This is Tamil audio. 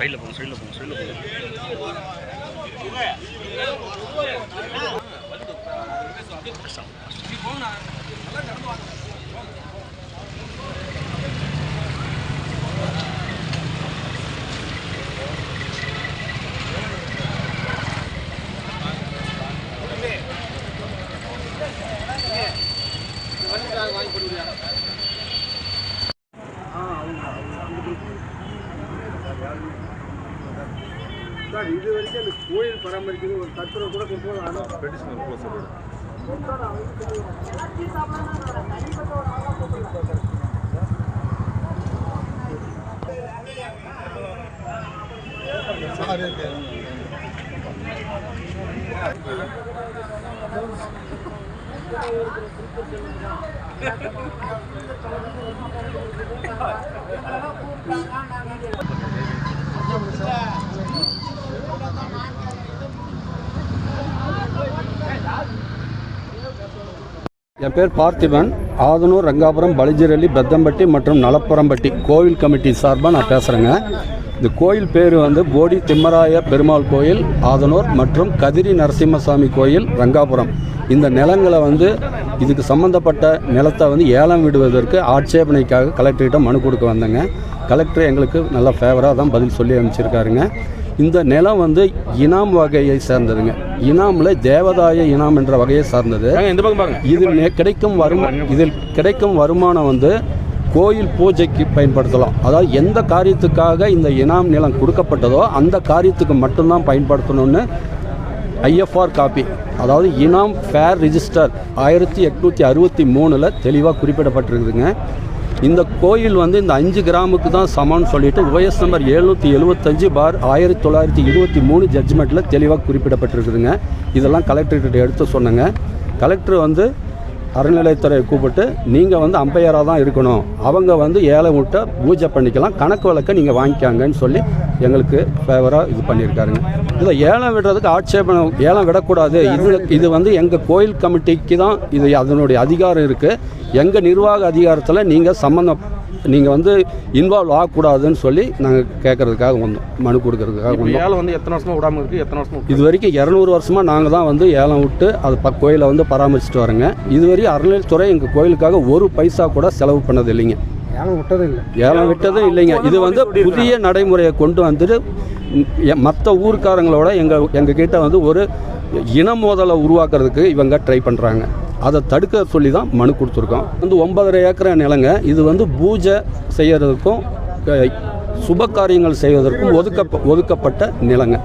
சைடில் போங்க சைடில் போங்க சைடில் போங்க. சார் இது வரைக்கும் அந்த கோயில் பராமரிக்கிறது ஒரு தத்துவ கூட கொண்டு போகலாம் ஆனால் என் பேர் பார்த்திபன் ஆதனூர் ரங்காபுரம் பலிஜிரலி பெத்தம்பட்டி மற்றும் நலப்புறம்பட்டி கோவில் கமிட்டி சார்பாக நான் பேசுகிறேங்க இந்த கோயில் பேர் வந்து போடி திம்மராய பெருமாள் கோயில் ஆதனூர் மற்றும் கதிரி நரசிம்மசாமி கோயில் ரங்காபுரம். இந்த நிலங்களை வந்து இதுக்கு சம்மந்தப்பட்ட நிலத்தை வந்து ஏலம் விடுவதற்கு ஆட்சேபனைக்காக கலெக்டர்கிட்ட மனு கொடுக்க வந்தேங்க. கலெக்டர் எங்களுக்கு நல்ல ஃபேவராக தான் பதில் சொல்லி அனுப்பிச்சிருக்காருங்க. இந்த நிலம் வந்து இனாம் வகையை சேர்ந்ததுங்க. இனாமில் தேவதாய இனாம் என்ற வகையை சார்ந்தது. இந்த பக்கம் இதில் கிடைக்கும் வருமானம் இதில் கிடைக்கும் வருமானம் வந்து கோயில் பூஜைக்கு பயன்படுத்தலாம். அதாவது எந்த காரியத்துக்காக இந்த இனாம் நிலம் கொடுக்கப்பட்டதோ அந்த காரியத்துக்கு மட்டும்தான் பயன்படுத்தணும்னு ஐஎஃப்ஆர் காப்பி அதாவது இனாம் ஃபேர் ரிஜிஸ்டர் ஆயிரத்தி எட்நூற்றி அறுபத்தி மூணில் தெளிவாக குறிப்பிடப்பட்டிருக்குதுங்க. இந்த கோயில் வந்து இந்த அஞ்சு கிராமுக்கு தான் சமம்னு சொல்லிட்டு ஓஎஸ் நம்பர் எழுநூற்றி எழுபத்தஞ்சு பார் ஆயிரத்தி தொள்ளாயிரத்தி இருபத்தி மூணு ஜட்ஜ்மெண்ட்டில் தெளிவாக குறிப்பிடப்பட்டிருக்குதுங்க. இதெல்லாம் கலெக்டர்கிட்ட எடுத்து சொன்னேங்க. கலெக்டர் வந்து அறநிலையத்துறையை கூப்பிட்டு நீங்கள் வந்து அம்பையராக தான் இருக்கணும். அவங்க வந்து ஏழை விட்ட பூஜை பண்ணிக்கலாம். கணக்கு வழக்கை நீங்கள் வாங்கிக்காங்கன்னு சொல்லி எங்களுக்கு ஃபேவராக இது பண்ணியிருக்காருங்க. இதை ஏலம் விடுறதுக்கு ஆட்சேபனை ஏலம் விடக்கூடாது. இது இது வந்து எங்கள் கோயில் கமிட்டிக்கு தான் இது அதனுடைய அதிகாரம் இருக்குது எங்கள் நிர்வாக அதிகாரத்தில் நீங்கள் சம்மந்தம் நீங்கள் வந்து இன்வால்வ் ஆகக்கூடாதுன்னு சொல்லி நாங்கள் கேட்குறதுக்காக வந்தோம். மனு கொடுக்கறதுக்காக இப்போ வந்தோம். ஏலம் வந்து எத்தனை வருஷமா விடாம இருக்கு? எத்தனை வருஷமா இது வரைக்கும் இரநூறு வருஷமாக நாங்கள் தான் வந்து ஏலம் விட்டு அது ப கோயிலை வந்து பராமரிச்சுட்டு வரோங்க. இதுவரை அறநிலையத்துறை எங்கள் கோயிலுக்காக ஒரு பைசா கூட செலவு பண்ணது இல்லைங்க ஏலம் விட்டதும் இல்லை. ஏலம் விட்டதும் இல்லைங்க. இது வந்து புதிய நடைமுறையை கொண்டு வந்துட்டு மற்ற ஊர்க்காரங்களோட எங்கள் எங்கள் கிட்ட வந்து ஒரு இன மோதலை உருவாக்குறதுக்கு இவங்க ட்ரை பண்ணுறாங்க அதை தடுக்க சொல்லி தான் மனு கொடுத்துருக்கோம் வந்து ஒன்பதரை ஏக்கர் நிலங்க. இது வந்து பூஜை செய்யறதுக்கும் சுப காரியங்கள் செய்வதற்கும் ஒதுக்க ஒதுக்கப்பட்ட நிலங்க.